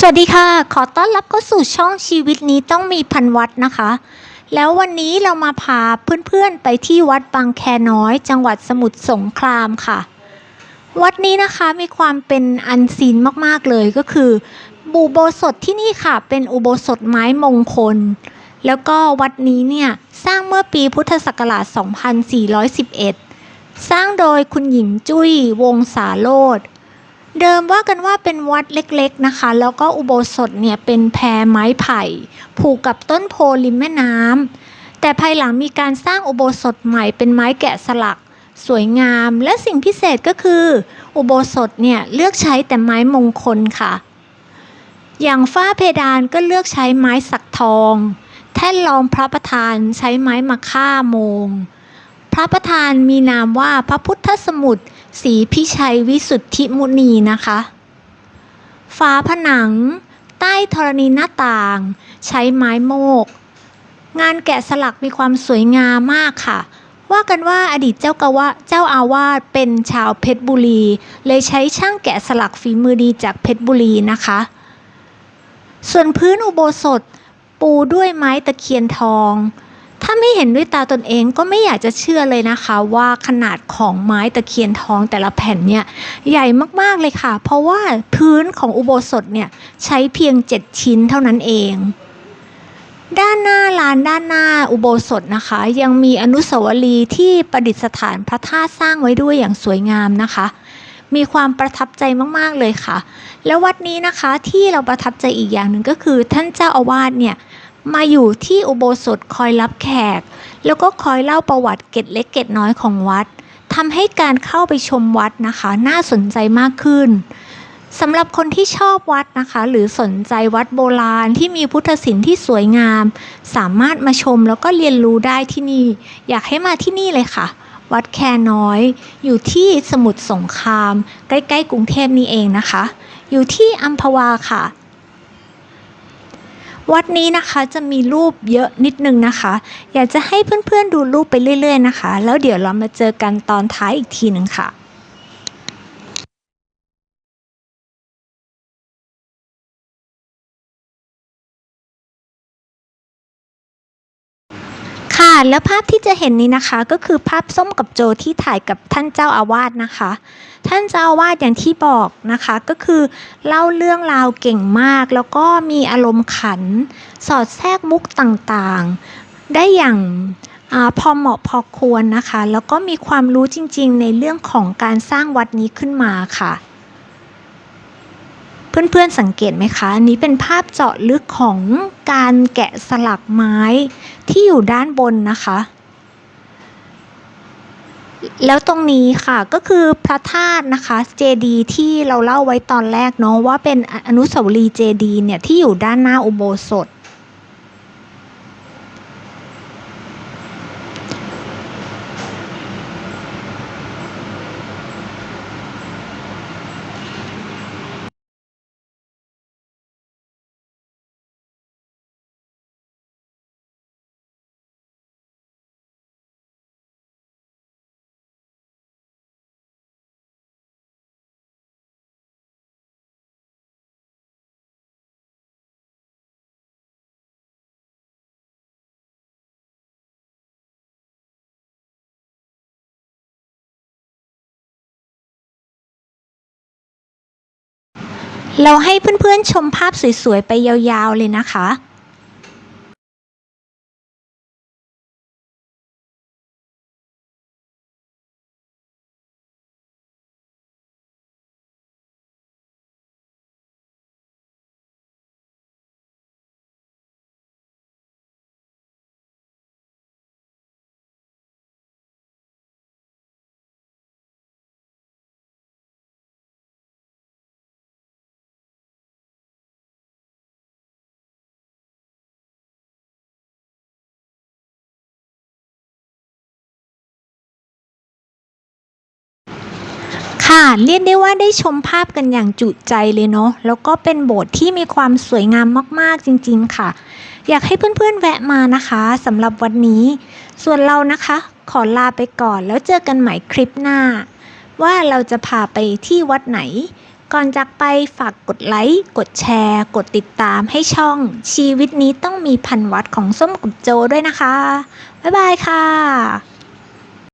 สวัสดีค่ะ ขอต้อนรับเข้าสู่ช่องชีวิตนี้ต้องมีพันวัดนะคะ แล้ววันนี้เรามาพาเพื่อนๆไปที่วัดบางแคน้อย จังหวัดสมุทรสงครามค่ะ วัดนี้นะคะมีความเป็นอันซีนมากๆเลยก็คืออุโบสถที่นี่ค่ะ เป็นอุโบสถไม้มงคล แล้วก็วัดนี้เนี่ยสร้างเมื่อปีพุทธศักราช 2411 สร้างโดยคุณหญิงจุ้ยวงศาโลด เดิมว่ากันว่าเป็นวัดเล็กๆนะคะ แล้วก็อุโบสถเนี่ยเป็นแพรไม้ไผ่ ผูกกับต้นโพริมแม่น้ำแต่ภายหลังมีการสร้างอุโบสถใหม่เป็นไม้แกะสลัก สวยงามและสิ่งพิเศษก็คือ อุโบสถเนี่ยเลือกใช้แต่ไม้มงคลค่ะ อย่างฝ้าเพดานก็เลือกใช้ไม้สักทอง แท่นรองพระประธานใช้ไม้มะค่าโมง พระประธานมีนามว่าพระพุทธสมุทร ศรีพิชัยวิสุทธิมุนีนะคะฝาผนัง ใต้ธรณีหน้าต่าง ใช้ไม้โมก งานแกะสลักมีความสวยงามมากค่ะ ว่ากันว่าอดีตเจ้ากวะเจ้าอาวาสเป็นชาวเพชรบุรี เลยใช้ช่างแกะสลักฝีมือดีจากเพชรบุรีนะคะ ส่วนพื้นอุโบสถปูด้วยไม้ตะเคียนทอง ถ้าไม่เห็นด้วยตาตนเองก็ไม่อยากจะเชื่อเลยนะคะ ว่าขนาดของไม้ตะเคียนทองแต่ละแผ่นเนี่ยใหญ่มากๆเลยค่ะ เพราะว่าพื้นของอุโบสถเนี่ยใช้เพียง 7 ชิ้นเท่านั้นเองด้านหน้าลานด้านหน้าอุโบสถนะคะ ยังมีอนุสาวรีย์ที่ประดิษฐานพระธาตุสร้างไว้ด้วยอย่างสวยงามนะคะ มีความประทับใจมากๆเลยค่ะ แล้ววัดนี้นะคะที่เราประทับใจอีกอย่างหนึ่งก็คือท่านเจ้าอาวาสเนี่ย มาอยู่ที่อุโบสถคอยรับแขก แล้วก็คอยเล่าประวัติเกร็ดเล็กเกร็ดน้อยของวัดทำให้การเข้าไปชมวัดนะคะ น่าสนใจมากขึ้นสำหรับคนที่ชอบวัดนะคะ หรือสนใจวัดโบราณที่มีพุทธศิลป์ที่สวยงาม สามารถมาชมแล้วก็เรียนรู้ได้ที่นี่ อยากให้มาที่นี่เลยค่ะ วัดแคน้อย อยู่ที่สมุทรสงคราม ใกล้ ๆ กรุงเทพนี่เองนะคะ อยู่ที่อัมพวาค่ะ วัดนี้นะคะจะมีรูปเยอะนิดนึงนะคะ อยากจะให้เพื่อนๆดูรูปไปเรื่อย ๆ นะคะ แล้วเดี๋ยวเรามาเจอกันตอนท้ายอีกทีหนึ่งค่ะ ค่ะแล้วภาพที่จะเห็นนี้นะคะ ก็คือภาพส้มกับโจที่ถ่ายกับท่านเจ้าอาวาสนะคะ ท่านเจ้าอาวาสอย่างที่บอกนะคะ ก็คือเล่าเรื่องราวเก่งมาก แล้วก็มีอารมณ์ขัน สอดแทรกมุกต่างๆ ได้อย่างอพอเหมาะพอควรนะคะ แล้วก็มีความรู้จริงๆ ในเรื่องของการสร้างวัดนี้ขึ้นมาค่ะ เพื่อนๆสังเกตไหมคะอันนี้เป็นภาพเจาะลึกของการแกะสลักไม้ที่อยู่ด้านบนนะคะ แล้วตรงนี้ค่ะก็คือพระธาตุนะคะเจดีที่เราเล่าไว้ตอนแรกเนาะว่าเป็นอนุสาวรีย์เจดีเนี่ยที่อยู่ด้านหน้าอุโบสถ เราให้เพื่อนๆชมภาพสวยๆไปยาวๆเลยนะคะ ค่ะเรียกได้ว่าได้ชมภาพกันอย่างจุใจเลยเนาะแล้วก็เป็นโบสถ์ที่มีความสวยงามมากๆจริง ๆ ค่ะ อยากให้เพื่อนๆแวะมานะคะสำหรับวันนี้ ส่วนเรานะคะ ขอลาไปก่อนแล้วเจอกันใหม่คลิปหน้า ว่าเราจะพาไปที่วัดไหน ก่อนจากไปฝากกดไลค์กดแชร์ กดติดตามให้ช่อง ชีวิตนี้ต้องมีพันวัตของส้มกับโจด้วยนะคะบ๊ายบายค่ะ